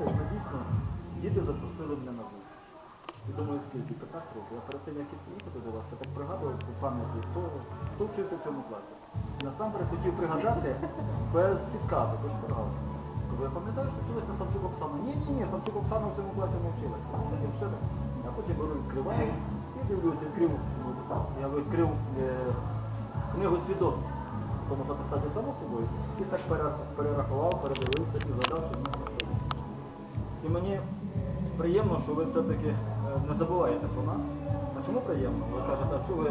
знаєте, ми дійсно діти запросили мене на зустріч. І думаю, скільки 15 років. Я перед тим, як їхати до так пригадував по пам'яті, хто, вчився в цьому класі. І насамперед хотів пригадати без підказу, без шпаргалки. Кажу, я пам'ятаю, що вчилася Самчук Оксана. Ні, ні, ні, Самчук Оксана в цьому класі не вчилася. Потім ще так. Я потім беру, відкриваю і дивлюся, відкрив, я відкрив е, книгу свідоцтв. Тому записати само собою. І так перерахував, передивився і задав, що дійсно. Мені приємно, що ви все-таки е, не забуваєте про нас. А чому приємно? Ви кажете, а що ви.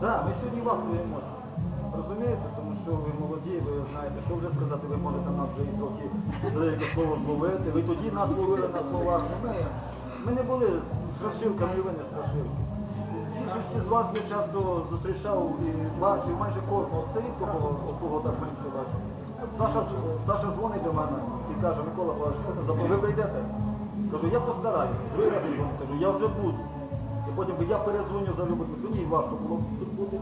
Да, ми сьогодні вас боїмося. Розумієте, тому що ви молоді, ви знаєте, що вже сказати, ви можете нас вже і трохи за яке слово зловити. Ви тоді нас ловили на словах. Ну, Ми, ми не були страшилками, ви не страшилки. Більшості з вас я часто зустрічав і бачив майже кожного. Це рідко кого так менше бачив. Саша, Саша дзвонить до мене і каже, Микола Павлович, що ви прийдете? Кажу, я постараюся. Другий раз кажу, я вже буду. І потім я перезвоню за любить мені важко було тут бути.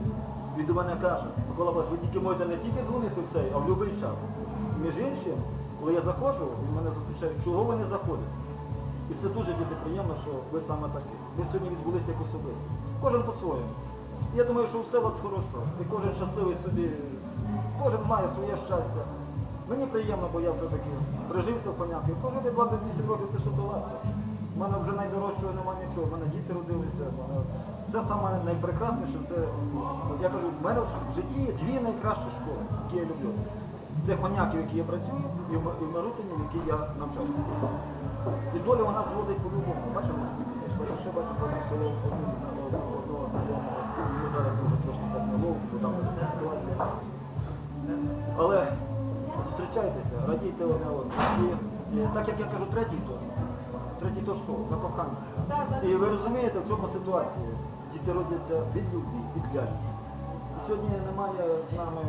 Він до мене каже, Микола Павлович, ви тільки можете не тільки дзвонити все, а в будь-який час. Між іншим, коли я заходжу, він мене зустрічає, чого ви не заходите? І це дуже діти приємно, що ви саме такі. Ви сьогодні відбулися як особисто. Кожен по-своєму. Я думаю, що все у вас хорошо. І кожен щасливий собі, має своє щастя. Мені приємно, бо я все-таки прижився в поняття. Прожити 28 років це що то варто. У мене вже найдорожчого немає нічого. У мене діти родилися. в Все саме найпрекрасніше, це, я кажу, в мене в житті є дві найкращі школи, які я люблю. Це Хоняків, які я працюю, і в в Марутині, в якій я навчався. І доля вона зводить по-любому. Бачили що я ще бачу одного одного знайомого. Зустрічайтеся, радійте одне одному. І, і так як я кажу, третій досвід. Третій то що? За кохання. І ви розумієте, в чому ситуація? Діти родяться від любві, від ляльки. І сьогодні немає з нами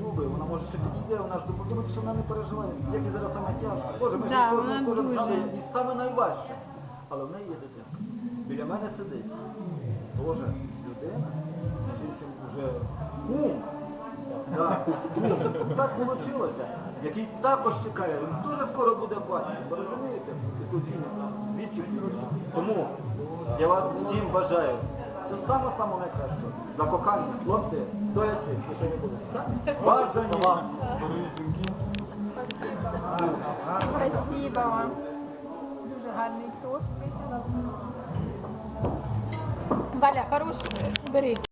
Люби, вона може ще підійде, вона ж допоможе, що вона не переживає. Як і зараз саме тяжко. Боже, ми Да, ж кожен вона кожен дуже. згадує, і саме найважче. Але в неї є дитинка. Біля мене сидить. Боже, людина, чимся вже кум. Да. Так вийшло, який також чекає, він дуже скоро буде батьком. Ви розумієте? Вічі. Тому я вам всім бажаю. Це саме саме найкраще. За кохання, хлопці, стоячи, і не буде. Бажані вам. Спасибо вам. Дуже гарний торт. Валя, хороший, бери.